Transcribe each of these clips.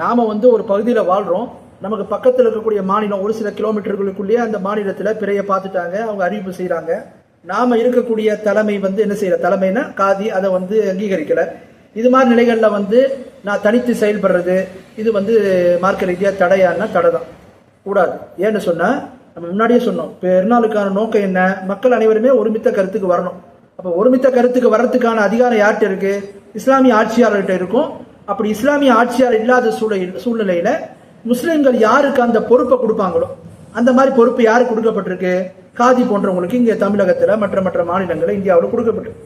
நாம் வந்து ஒரு பகுதியில் வாழ்கிறோம் நமக்கு பக்கத்தில் இருக்கக்கூடிய மாநிலம் ஒரு சில கிலோமீட்டர்களுக்குள்ளேயே அந்த மாநிலத்தில் பிறைய பார்த்துட்டாங்க அவங்க அறிவிப்பு செய்கிறாங்க நாம் இருக்கக்கூடிய தலைமை வந்து என்ன செய்கிற தலைமைனா காதி அதை வந்து அங்கீகரிக்கலை. இது மாதிரி நிலைகளில் வந்து நான் தனித்து செயல்படுறது இது வந்து மார்க்க ரீதியாக தடையானா தடை தான் கூடாது. ஏன்னு சொன்னால் நம்ம முன்னாடியே சொன்னோம் பெருநாளுக்கான நோக்கம் என்ன? மக்கள் அனைவருமே ஒருமித்த கருத்துக்கு வரணும். அப்போ ஒருமித்த கருத்துக்கு வர்றதுக்கான அதிகாரம் யார்கிட்ட இருக்குது இஸ்லாமிய ஆட்சியாளர்கிட்ட இருக்கும். அப்படி இஸ்லாமிய ஆட்சியாளர் இல்லாத சூழல் சூழ்நிலையில முஸ்லிம்கள் யாருக்கு அந்த பொறுப்பை கொடுப்பாங்களோ அந்த மாதிரி பொறுப்பு யாருக்கு கொடுக்கப்பட்டிருக்கு? காதி போன்றவங்களுக்கு இங்கே தமிழகத்தில் மற்ற மற்ற மாநிலங்களில் இந்தியாவில் கொடுக்கப்பட்டிருக்கு.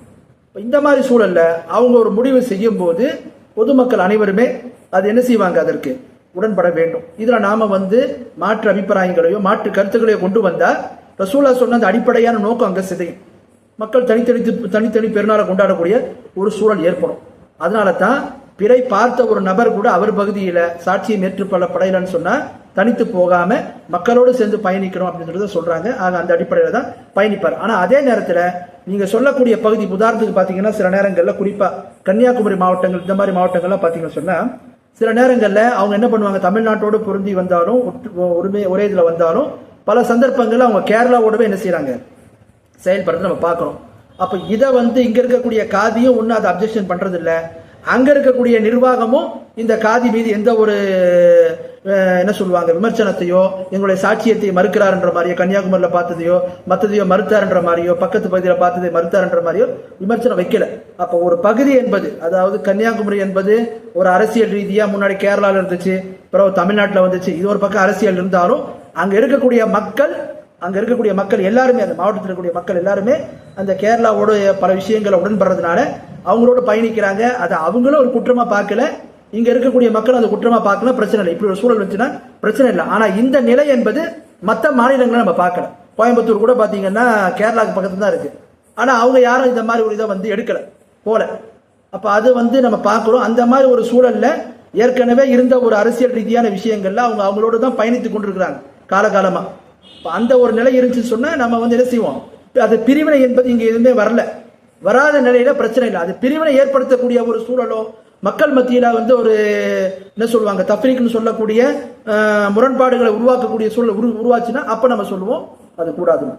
இப்போ இந்த மாதிரி சூழல்ல அவங்க ஒரு முடிவு செய்யும் போது பொதுமக்கள் அனைவருமே அது என்ன செய்வாங்க அதற்கு? உடன்பட வேண்டும். இதில் நாம வந்து மாற்று அபிப்பிராயங்களையோ மாற்று கருத்துக்களையோ கொண்டு வந்தால் ரசூலா சொன்ன அந்த அடிப்படையான நோக்கம் அங்கே சிதையும். மக்கள் தனித்தனி தனித்தனி பெருநாளை கொண்டாடக்கூடிய ஒரு சூழல் ஏற்படும். அதனால தான் பிறை பார்த்த ஒரு நபர் கூட அவர் பகுதியில் சாட்சியம் ஏற்றுக்கொள்ளப்படையலன்னு சொன்னால் தனித்து போகாமல் மக்களோடு சேர்ந்து பயணிக்கணும் அப்படின்றத சொல்கிறாங்க ஆக அந்த அடிப்படையில் தான் பயணிப்பார். ஆனால் அதே நேரத்தில் நீங்கள் சொல்லக்கூடிய பகுதி உதாரணத்துக்கு பார்த்தீங்கன்னா சில நேரங்களில் குறிப்பாக கன்னியாகுமரி மாவட்டங்கள் இந்த மாதிரி மாவட்டங்கள்லாம் பார்த்தீங்கன்னா சொன்னால் சில நேரங்களில் அவங்க என்ன பண்ணுவாங்க? தமிழ்நாட்டோடு பொருந்தி வந்தாலும் ஒருமே ஒரே இதில் வந்தாலும் பல சந்தர்ப்பங்களில் அவங்க கேரளாவோடவே என்ன செய்கிறாங்க செயல்படுறது நம்ம பார்க்குறோம் அப்போ இதை வந்து இங்கே இருக்கக்கூடிய காதியும் ஒன்றும் அதை அப்ஜெக்ஷன் பண்ணுறதில்ல அங்க இருக்கக்கூடிய நிர்வாகமும் இந்த காதி மீது எந்த ஒரு என்ன சொல்லுவாங்க விமர்சனத்தையோ எங்களுடைய சாட்சியத்தை மறுக்கிறார்ன்ற மாதிரியோ கன்னியாகுமரியில் பார்த்ததையோ மற்றதையோ மறுத்தார்ன்ற மாதிரியோ பக்கத்து பகுதியில் பார்த்ததை மறுத்தார்ன்ற மாதிரியோ விமர்சனம் வைக்கல. அப்போ ஒரு பகுதி என்பது அதாவது கன்னியாகுமரி என்பது ஒரு அரசியல் ரீதியா முன்னாடி கேரளாவில் இருந்துச்சு பிறகு தமிழ்நாட்டில் வந்துச்சு இது ஒரு பக்கம் அரசியல் இருந்தாலும் அங்க இருக்கக்கூடிய மக்கள் அங்க இருக்கக்கூடிய மக்கள் எல்லாருமே அந்த மாவட்டத்தில் இருக்கக்கூடிய மக்கள் எல்லாருமே அந்த கேரளாவோட பல விஷயங்களை உடன்படுறதுனால அவங்களோட பயணிக்கிறாங்க. அதை அவங்களும் ஒரு குற்றமாக பார்க்கல. இங்கே இருக்கக்கூடிய மக்கள் அதை குற்றமாக பார்க்கல. பிரச்சனை இல்லை. இப்படி ஒரு சூழல் வச்சுன்னா பிரச்சனை இல்லை. ஆனால் இந்த நிலை என்பது மற்ற மாநிலங்களை நம்ம பார்க்கல. கோயம்புத்தூர் கூட பார்த்தீங்கன்னா கேரளாவுக்கு பக்கத்துல தான் இருக்கு. ஆனால் அவங்க யாரும் இந்த மாதிரி ஒரு இதை வந்து எடுக்கல. போல. அப்போ அது வந்து நம்ம பார்க்குறோம். அந்த மாதிரி ஒரு சூழலில் ஏற்கனவே இருந்த ஒரு அரசியல் ரீதியான விஷயங்கள்ல அவங்க அவங்களோட தான் பயணித்து கொண்டிருக்கிறாங்க. காலகாலமாக இப்போ அந்த ஒரு நிலை இருந்துச்சுன்னு சொன்னால் நம்ம வந்து என்ன செய்வோம்? அது பிரிவினை என்பது இங்கே எதுவுமே வரல. வராத நிலையில பிரச்சனை இல்லை. அது பிரிவினை ஏற்படுத்தக்கூடிய ஒரு சூழலோ மக்கள் மத்தியில வந்து ஒரு என்ன சொல்லுவாங்க தப்பிரிக்குன்னு சொல்லக்கூடிய முரண்பாடுகளை உருவாக்கக்கூடிய சூழல் உரு உருவாச்சுன்னா அப்போ நம்ம சொல்லுவோம். அது கூடாதுன்னு.